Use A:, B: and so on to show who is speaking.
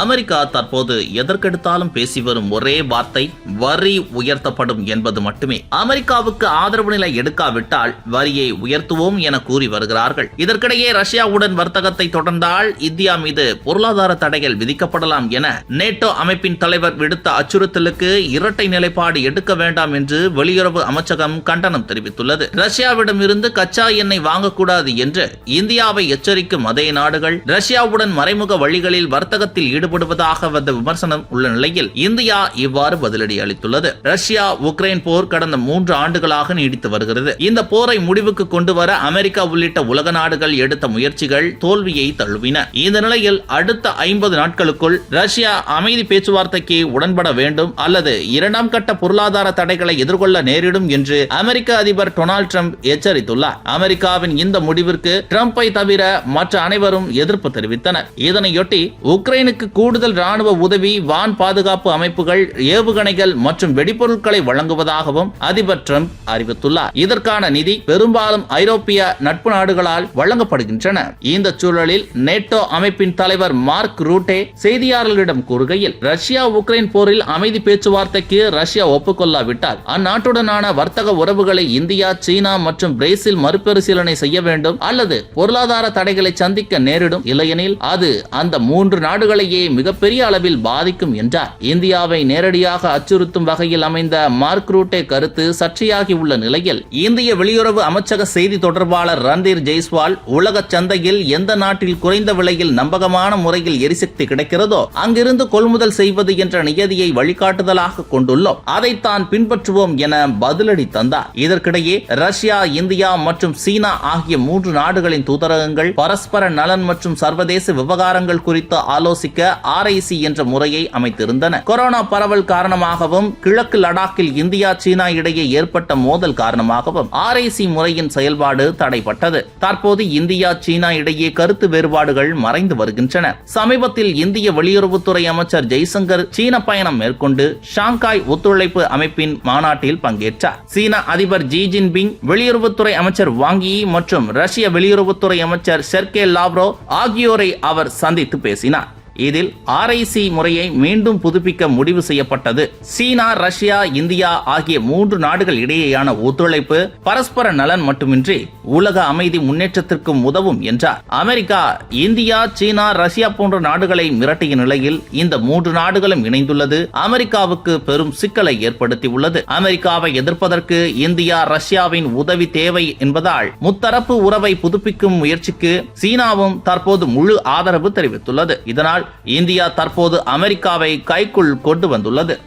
A: America தற்போது எதற்கெடுத்தாலும் பேசி வரும் ஒரே வார்த்தை வரி உயர்த்தப்படும் என்பது மட்டுமே. அமெரிக்காவுக்கு ஆதரவு நிலை எடுக்காவிட்டால் வரியை உயர்த்துவோம் என கூறி வருகிறார்கள். இதற்கிடையே ரஷ்யாவுடன் வர்த்தகத்தை தொடர்ந்தால் இந்தியா மீது பொருளாதார தடைகள் விதிக்கப்படலாம் என நேட்டோ அமைப்பின் தலைவர் விடுத்த அச்சுறுத்தலுக்கு இரட்டை நிலைப்பாடு எடுக்க வேண்டாம் என்று வெளியுறவு அமைச்சகம் கண்டனம் தெரிவித்துள்ளது. ரஷ்யாவிடமிருந்து கச்சா எண்ணெய் வாங்கக்கூடாது என்று இந்தியாவை எச்சரிக்கும் அதே நாடுகள் ரஷ்யாவுடன் மறைமுக வழிகளில் வர்த்தகத்தில் ஈடுபடுவதாக வந்த விமர்சனம் உள்ள நிலையில் இந்தியா இவ்வாறு பதிலடி அளித்துள்ளது. ரஷ்யா உக்ரைன் போர் கடந்த மூன்று ஆண்டுகளாக நீடித்து வருகிறது. இந்த போரை முடிவுக்கு கொண்டு வர அமெரிக்கா உள்ளிட்ட உலக நாடுகள் எடுத்த முயற்சிகள் தோல்வியை தழுவின. இந்த நிலையில் அடுத்த ஐம்பது நாட்களுக்குள் ரஷ்யா அமைதி பேச்சுவார்த்தைக்கு உடன்பட வேண்டும் அல்லது இரண்டாம் கட்ட பொருளாதார தடைகளை எதிர்கொள்ள நேரிடும் என்று அமெரிக்க அதிபர் டொனால்ட் ட்ரம்ப் எச்சரித்துள்ளார். அமெரிக்காவின் இந்த முடிவிற்கு ட்ரம்பை தவிர மற்ற அனைவரும் எதிர்ப்பு தெரிவித்தனர். இதனையொட்டி உக்ரைனுக்கு கூடுதல் ராணுவ உதவி வான் பாதுகாப்பு அமைப்புகள் ஏவுகணைகள் மற்றும் வெடிபொருட்களை வழங்குவதாகவும் அதிபர் ட்ரம்ப் அறிவித்துள்ளார். இதற்கான நிதி பெரும்பாலும் ஐரோப்பிய நட்பு நாடுகளால் வழங்கப்படுகின்றன. இந்த சூழலில் நேட்டோ அமைப்பின் தலைவர் மார்க் ரூட்டே செய்தியாளர்களிடம் கூறுகையில் ரஷ்யா உக்ரைன் போரில் அமைதி பேச்சுவார்த்தைக்கு ரஷ்யா ஒப்புக்கொள்ளாவிட்டால் அந்நாட்டுடனான வர்த்தக உறவுகளை இந்தியா சீனா மற்றும் பிரேசில் மறுபரிசீலனை செய்ய வேண்டும் அல்லது பொருளாதார தடைகளை சந்திக்க நேரிடும் இல்லையெனில் அது அந்த மூன்று நாடுகளையே மிகப்பெரிய அளவில் பாதிக்கும் என்றார். இந்தியாவை நேரடியாக அச்சுறுத்தும் வகையில் அமைந்த மார்க் ரூட்டே கருத்து சர்ச்சையாகி உள்ள நிலையில் இந்திய வெளியுறவு அமைச்சக செய்தி தொடர்பாளர் ரந்தீர் ஜெய்ஸ்வால் உலக சந்தையில் எந்த நாட்டில் குறைந்த விலையில் நம்பகமான முறையில் எரிசக்தி கிடைக்கிறதோ அங்கிருந்து கொள்முதல் செய்வது என்ற நியதியை வழிகாட்டுதலாக கொண்டுள்ளோம். அதைத்தான் பின்பற்றுவோம் என பதிலடி தந்தார். இதற்கிடையே ரஷ்யா இந்தியா மற்றும் சீனா ஆகிய மூன்று நாடுகளின் தூதரகங்கள் பரஸ்பர நலன் மற்றும் சர்வதேச விவகாரங்கள் குறித்து ஆலோசிக்க ஆர்ஐசி என்ற முறையை அமைத்திருந்தன. கொரோனா பரவல் காரணமாகவும் கிழக்கு லடாக்கில் இந்தியா சீனா இடையே ஏற்பட்ட மோதல் காரணமாகவும் ஆர்ஐசி முறையின் செயல்பாடு தடைப்பட்டது தற்போது இந்தியா சீனா இடையே கருத்து வேறுபாடுகள் மறைந்து வருகின்றன. சமீபத்தில் இந்திய வெளியுறவுத்துறை அமைச்சர் ஜெய்சங்கர் சீன பயணம் மேற்கொண்டு ஷாங்காய் ஒத்துழைப்பு அமைப்பின் மாநாட்டில் பங்கேற்றார். சீன அதிபர் ஜி ஜின்பிங் வெளியுறவுத்துறை அமைச்சர் வாங்கி மற்றும் ரஷ்ய வெளியுறவுத்துறை அமைச்சர் செர்கே லாவ்ரோ ஆகியோரை அவர் சந்தித்து பேசினார். இதில் ஆர்ஐசி முறையை மீண்டும் புதுப்பிக்க முடிவு செய்யப்பட்டது. சீனா ரஷ்யா இந்தியா ஆகிய மூன்று நாடுகள் இடையேயான ஒத்துழைப்பு பரஸ்பர நலன் மட்டுமின்றி உலக அமைதி முன்னேற்றத்திற்கும் உதவும் என்றார். அமெரிக்கா இந்தியா சீனா ரஷ்யா போன்ற நாடுகளை மிரட்டிய நிலையில் இந்த மூன்று நாடுகளும் இணைந்துள்ளது. அமெரிக்காவுக்கு பெரும் சிக்கலை ஏற்படுத்தியுள்ளது. அமெரிக்காவை எதிர்ப்பதற்கு இந்தியா ரஷ்யாவின் உதவி தேவை என்பதால் முத்தரப்பு உறவை புதுப்பிக்கும் முயற்சிக்கு சீனாவும் தற்போது முழு ஆதரவு தெரிவித்துள்ளது. இதனால் இந்தியா தற்போது அமெரிக்காவை கைக்குள் கொண்டு வந்துள்ளது.